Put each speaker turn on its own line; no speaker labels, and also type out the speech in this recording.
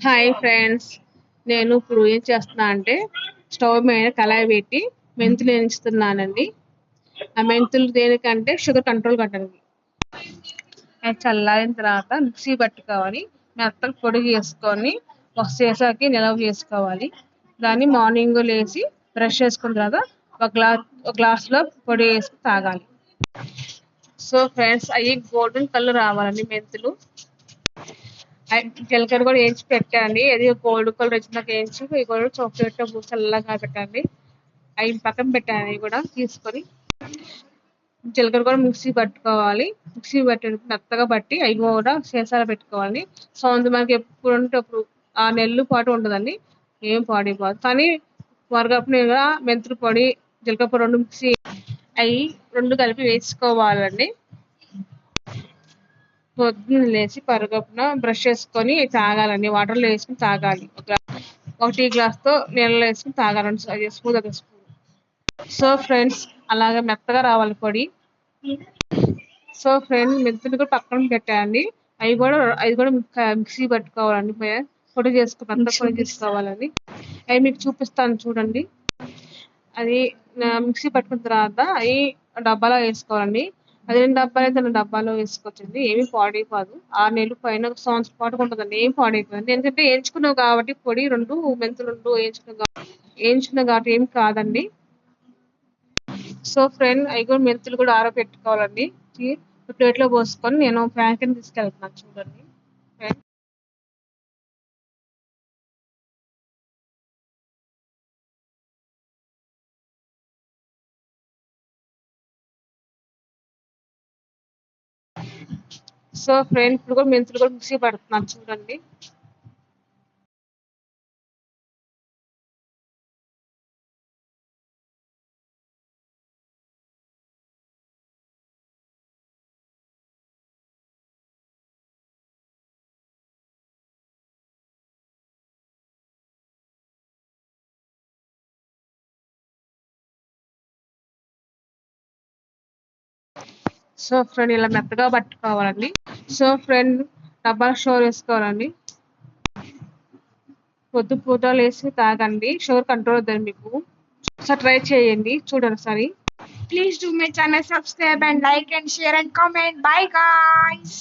Hi friends నేను ఇప్పుడు ఏం చేస్తున్నా అంటే స్టవ్ మీద కళాయి పెట్టి మెంతులు వేయించుతున్నానండి. ఆ మెంతులు దేనికంటే షుగర్ కంట్రోల్ కట్టడానికి అది చల్లారిన తర్వాత మిక్సీ పట్టుకోవాలి. మెత్తగా పొడి చేసుకొని ఒక సీసాకి నిలవ చేసుకోవాలి. దాన్ని మార్నింగ్ లేచి బ్రష్ చేసుకున్న తర్వాత ఒక గ్లాస్ ఒక గ్లాస్లో పొడి వేసి తాగాలి. సో ఫ్రెండ్స్ అవి గోల్డెన్ కలర్ రావాలండి మెంతులు. జీలకర్ర కూడా వేయించి పెట్టండి. అది గోల్డ్ కలర్ వచ్చినాక వేయించి ఇవి కూడా చాక్లెట్ చల్లగా పెట్టండి. అవి పక్కన పెట్టండి అవి కూడా తీసుకొని. జీలకర్ర కూడా మిక్సీ పట్టుకోవాలి. మిక్సీ పట్టి మెత్తగా పట్టి అవి కూడా సీసాలో పెట్టుకోవాలి. సౌండ్ మనకి ఎప్పుడు ఉంటే అప్పుడు ఆ నెల్లు పాటు ఉండదండి. ఏం పాడైపోదు కానీ వరగప్పున మెంతులు పొడి జీలకర్ర పొడి రెండు మిక్సీ అవి రెండు కలిపి వేసుకోవాలండి పొద్దున్న లేచి పరగప్పున బ్రష్ చేసుకొని తాగాలండి. వాటర్లో వేసుకుని తాగాలి. ఒక టీ గ్లాస్తో నీళ్ళలో వేసుకుని తాగాలండి. అది స్పూన్ ఒక స్పూన్ సో ఫ్రెండ్స్ అలాగే మెత్తగా రావాలి పొడి. సో ఫ్రెండ్స్ మెంతులు కూడా పక్కన పెట్టండి అవి కూడా అవి కూడా మిక్సీ పట్టుకోవాలండి. పొడి చేసుకో మెత్త పొడి చేసుకోవాలండి అవి మీకు చూపిస్తాను చూడండి. అది మిక్సీ పట్టుకున్న తర్వాత అవి డబ్బాలో వేసుకోవాలండి. అది రెండు డబ్బాలు అయితే రెండు డబ్బాలో వేసుకొచ్చింది ఏమి పాడైపోదు. ఆరు నెలలు పైన సంవత్సరం పాటు ఉంటుందండి. ఏం పాడైపోతుంది ఎందుకంటే వేయించుకున్నావు కాబట్టి పొడి రెండు మెంతులు రెండు వేయించుకున్నావు కాబట్టి వేయించుకున్నావు కాబట్టి ఏం కాదండి. సో ఫ్రెండ్ అవి కూడా మెంతులు కూడా ఆరబెట్టుకోవాలండి. ప్లేట్లో పోసుకొని నేను ప్యాకెట్ తీసుకెళ్తున్నాను చూడండి. సో ఫ్రెండ్ ఇప్పుడు కూడా మెంతులు కూడా మిక్సీ పడుతున్నాను చూడండి. సో ఫ్రెండ్ ఇలా మెత్తగా పట్టుకోవాలండి. సో ఫ్రెండ్ డబ్బా షోర్ వేసుకోవాలండి. పొద్దు పూటలు వేసి తాగండి. షోర్ కంట్రోల్ అవుతుంది మీకు. ఒకసారి ట్రై చేయండి. చూడండి ఒకసారి.
Please do my channel subscribe and like and share and comment bye guys